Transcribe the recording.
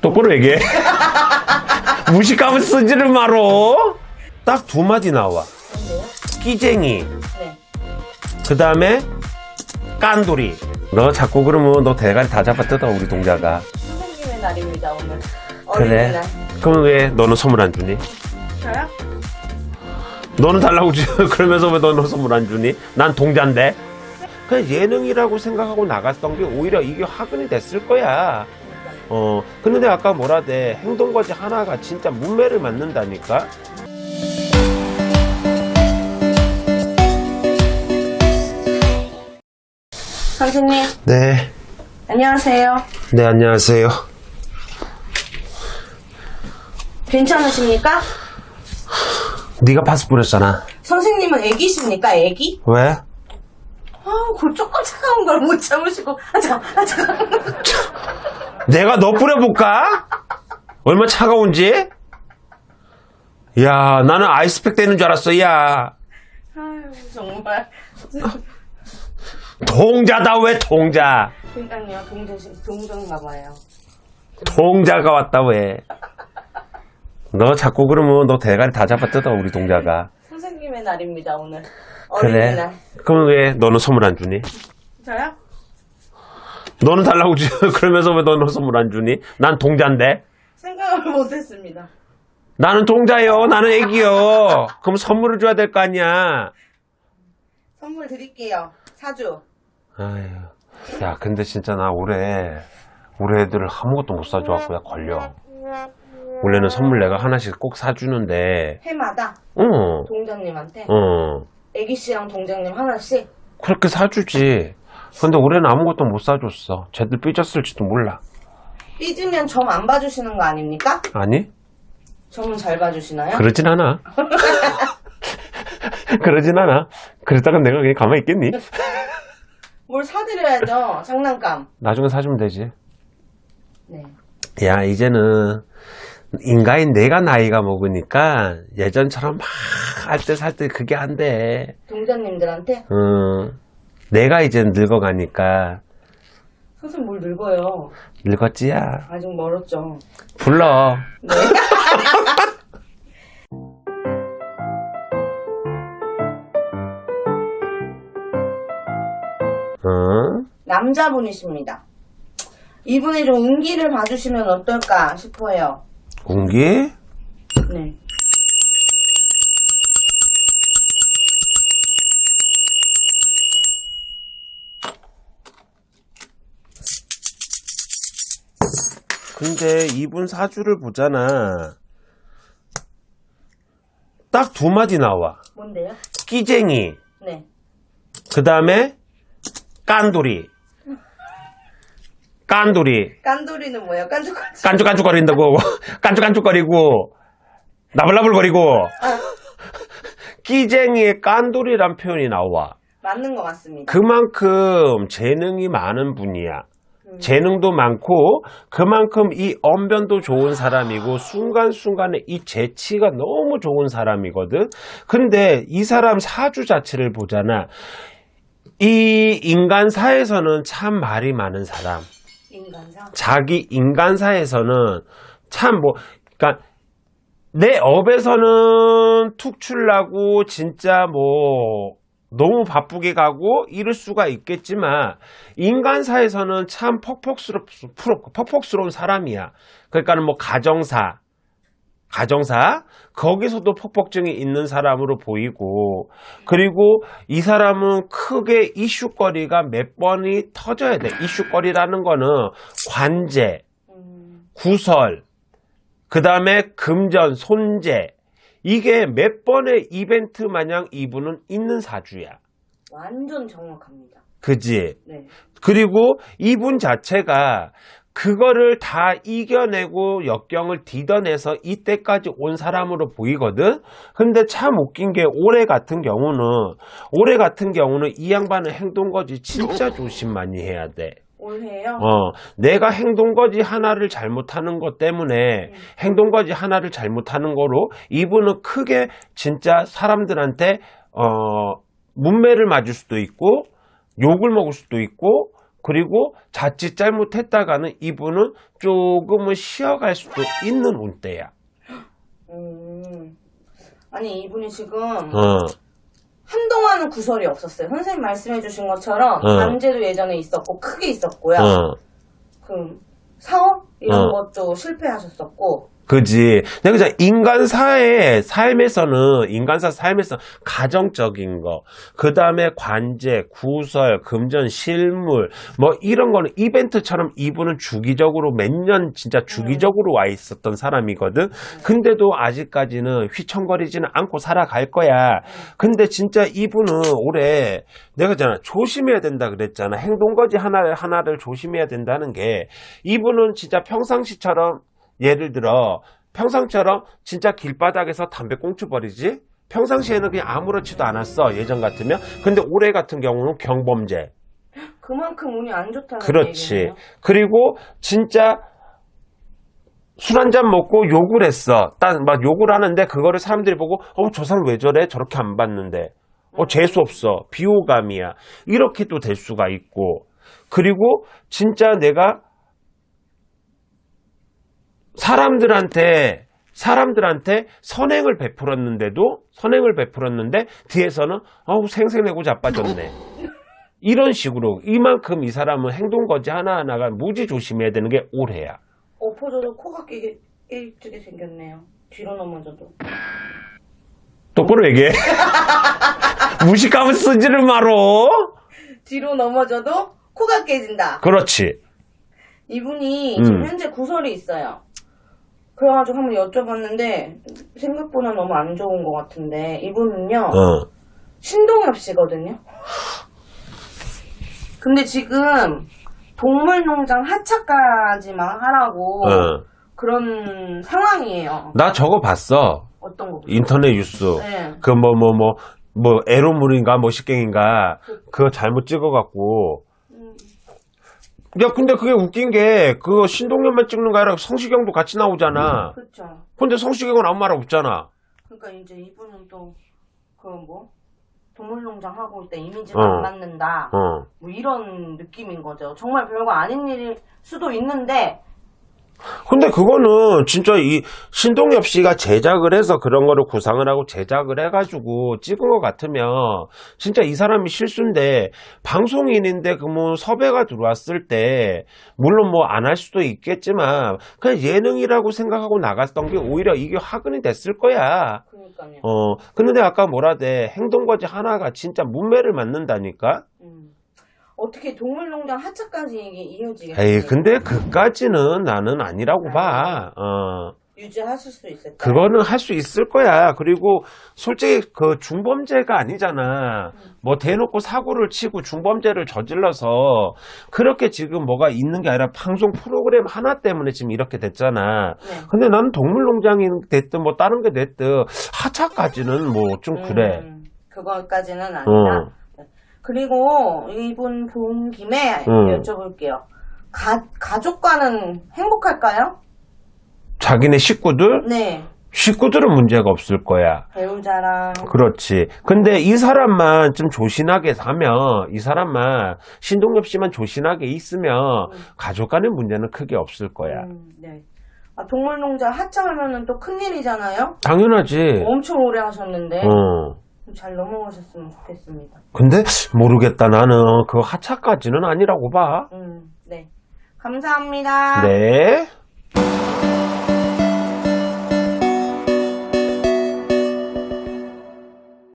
똑바로 얘기해. 무식하면 쓰지를 말어. 딱두 마디 나와. 끼쟁이. 네. 그 다음에 깐돌이. 너 자꾸 그러면 너 대가리 다 잡아 뜯어 우리 동자가. 선생님의 날입니다, 오늘. 그래. 어린이날. 그럼 왜 너는 선물 안 주니? 저요? 너는 달라고 주 그러면서 왜 너는 선물 안 주니? 난 동자인데. 그냥 예능이라고 생각하고 나갔던 게 오히려 이게 화근이 됐을 거야. 어, 근데 내가 아까 뭐라대 행동거지 하나가 진짜 문매를 맞는다니까? 선생님, 네. 안녕하세요. 네, 안녕하세요. 괜찮으십니까? 네가 파스 뿌렸잖아. 선생님은 애기십니까, 애기? 왜? 아, 그 조금 차가운 걸 못 참으시고. 아, 자, 아, 잠깐만. 내가 너 뿌려볼까? 얼마 차가운지? 야, 나는 아이스팩 되는 줄 알았어, 야. 아유, 정말. 동자다, 왜 동자? 그러니까요, 동전, 동전인가 봐요. 동자가 왔다, 왜? 너 자꾸 그러면 너 대가리 다 잡아 뜯어, 우리 동자가. 선생님의 날입니다, 오늘. 그래. 어린이날. 그럼 왜 너는 선물 안 주니? 저요? 너는 달라고 주 그러면서 왜 너는 선물 안 주니? 난 동자인데. 생각을 못했습니다. 나는 동자요. 나는 애기요. 그럼 선물을 줘야 될 거 아니야. 선물 드릴게요. 사주. 아유. 야, 근데 진짜 나 올해, 올해 애들을 아무것도 못 사줘갖고, 야, 걸려. 원래는 선물 내가 하나씩 꼭 사주는데, 해마다 어, 동장님한테 어, 애기 씨랑 동장님 하나씩 그렇게 사주지. 근데 올해는 아무것도 못 사줬어. 쟤들 삐졌을지도 몰라. 삐지면 점 안 봐주시는 거 아닙니까? 아니? 점은 잘 봐주시나요? 그러진 않아. 그러진 않아. 그랬다가 내가 그냥 가만히 있겠니? 뭘 사드려야죠. 장난감. 나중에 사주면 되지. 네. 야, 이제는 인간인 내가 나이가 먹으니까 예전처럼 막 할 때 살 때 그게 안 돼. 동장님들한테 어, 내가 이제 늙어가니까 선생님 뭘 늙어요. 늙었지야. 아직 멀었죠. 불러. 네. 어? 남자분이십니다. 이분이 좀 운기를 봐주시면 어떨까 싶어요. 공기? 네. 근데 이분 사주를 보잖아. 딱 두 마디 나와. 뭔데요? 끼쟁이. 네. 그 다음에 깐돌이. 깐돌이. 깐돌이는 뭐예요? 깐죽깐죽. 깐죽깐죽거린다고. 깐죽깐죽거리고. 나불나불거리고. 끼쟁이의 깐돌이란 표현이 나와. 맞는 것 같습니다. 그만큼 재능이 많은 분이야. 음. 재능도 많고 그만큼 이 언변도 좋은 사람이고 순간순간에 이 재치가 너무 좋은 사람이거든. 근데 이 사람 사주 자체를 보잖아. 이 인간사에서는 참 말이 많은 사람. 인간상. 자기 인간사에서는 참 뭐, 그니까, 내 업에서는 툭 출라고 진짜 뭐, 너무 바쁘게 가고 이럴 수가 있겠지만, 인간사에서는 참 퍽퍽스럽, 퍽퍽스러운 사람이야. 그러니까는 뭐, 가정사, 가정사, 거기서도 퍽퍽증이 있는 사람으로 보이고, 그리고 이 사람은 크게 이슈거리가 몇 번이 터져야 돼. 이슈거리라는 거는 관제, 음, 구설, 그 다음에 금전, 손재. 이게 몇 번의 이벤트 마냥 이분은 있는 사주야. 완전 정확합니다. 그지? 네. 그리고 이분 자체가 그거를 다 이겨내고 역경을 디뎌내서 이때까지 온 사람으로 보이거든? 근데 참 웃긴 게 올해 같은 경우는, 올해 같은 경우는 이 양반은 행동거지 진짜 조심 많이 해야 돼. 올해요? 어, 내가 행동거지 하나를 잘못하는 것 때문에 행동거지 하나를 잘못하는 거로 이분은 크게 진짜 사람들한테 어, 문매를 맞을 수도 있고 욕을 먹을 수도 있고 그리고 자칫 잘못했다가는 이분은 조금은 쉬어갈 수도 있는 운대야. 음. 아니, 이분이 지금 어, 한동안은 구설이 없었어요. 선생님 말씀해주신 것처럼 어. 반제도 예전에 있었고, 크게 있었고요. 어. 그 사업? 이런 어. 것도 실패하셨었고, 그지. 내가 그냥 인간사의 삶에서는, 인간사 삶에서 가정적인 거, 그 다음에 관제, 구설, 금전, 실물, 뭐 이런 거는 이벤트처럼 이분은 주기적으로 몇 년 진짜 주기적으로 와 있었던 사람이거든. 근데도 아직까지는 휘청거리지는 않고 살아갈 거야. 근데 진짜 이분은 올해 내가 잖아 조심해야 된다 그랬잖아. 행동거지 하나, 하나를 조심해야 된다는 게 이분은 진짜 평상시처럼 예를 들어 평상처럼 진짜 길바닥에서 담배 꽁초 버리지? 평상시에는 그냥 아무렇지도 않았어 예전 같으면. 근데 올해 같은 경우는 경범죄. 그만큼 운이 안 좋다는 그렇지. 얘기네요. 그리고 진짜 술 한 잔 먹고 욕을 했어. 딱막 욕을 하는데 그거를 사람들이 보고 어 저 사람 왜 저래? 저렇게 안 봤는데. 어 재수 없어. 비호감이야. 이렇게도 될 수가 있고. 그리고 진짜 내가 사람들한테 사람들한테 선행을 베풀었는데도 선행을 베풀었는데 뒤에서는 어우 생생내고 자빠졌네. 이런 식으로 이만큼 이 사람은 행동 거지 하나하나가 무지 조심해야 되는 게 올해야. 엎어져도 코가 끼게 일찍이 생겼네요. 뒤로 넘어져도. 똑바로 얘기해. 무식하면 쓰지를 말어. 뒤로 넘어져도 코가 깨진다. 그렇지. 이분이 음. 지금 현재 구설이 있어요. 그래가지고 한번 여쭤봤는데 생각보다 너무 안 좋은 것 같은데 이분은요 어. 신동엽 씨거든요. 근데 지금 동물농장 하차까지만 하라고 어. 그런 상황이에요. 나 저거 봤어. 어떤 거? 인터넷 뉴스. 네. 그 뭐 뭐 뭐 뭐 에로물인가 뭐 식갱인가 그거 잘못 찍어갖고 음, 야 근데 그게 웃긴 게 그거 신동엽만 찍는 거 아니라 성시경도 같이 나오잖아 그렇죠. 근데 성시경은 아무 말 없잖아 그러니까 이제 이분은 또 그 뭐 동물농장 하고 올때 이미지가 어. 안 맞는다. 어. 뭐 이런 느낌인 거죠. 정말 별거 아닌 일일 수도 있는데 근데 그거는 진짜 이 신동엽 씨가 제작을 해서 그런 거를 구상을 하고 제작을 해가지고 찍은 것 같으면 진짜 이 사람이 실수인데 방송인인데 그 뭐 섭외가 들어왔을 때 물론 뭐 안 할 수도 있겠지만 그냥 예능이라고 생각하고 나갔던 게 오히려 이게 화근이 됐을 거야. 그러니까요. 어 근데 아까 뭐라대 행동거지 하나가 진짜 문매를 맞는다니까. 음. 어떻게 동물농장 하차까지 이게 이어지겠어요? 에이 근데 그까지는 나는 아니라고 봐. 어. 유지하실 수 있을까요? 그거는 할 수 있을 거야. 그리고 솔직히 그 중범죄가 아니잖아. 뭐 대놓고 사고를 치고 중범죄를 저질러서 그렇게 지금 뭐가 있는 게 아니라 방송 프로그램 하나 때문에 지금 이렇게 됐잖아. 네. 근데 나는 동물농장이 됐든 뭐 다른 게 됐든 하차까지는 뭐 좀 그래. 음, 그거까지는 아니다. 어. 그리고 이분 본 김에 음. 여쭤볼게요. 가, 가족과는 행복할까요? 자기네 식구들? 네. 식구들은 문제가 없을 거야. 배우자랑 그렇지. 근데 이 사람만 좀 조신하게 사면, 이 사람만, 신동엽 씨만 조신하게 있으면, 가족 간의 문제는 크게 없을 거야. 음, 네. 아, 동물농장 하차하면은 또 큰일이잖아요? 당연하지. 엄청 오래 하셨는데 어. 좀잘 넘어가셨으면 좋겠습니다. 근데, 모르겠다. 나는 그 하차까지는 아니라고 봐. 음, 네. 감사합니다. 네.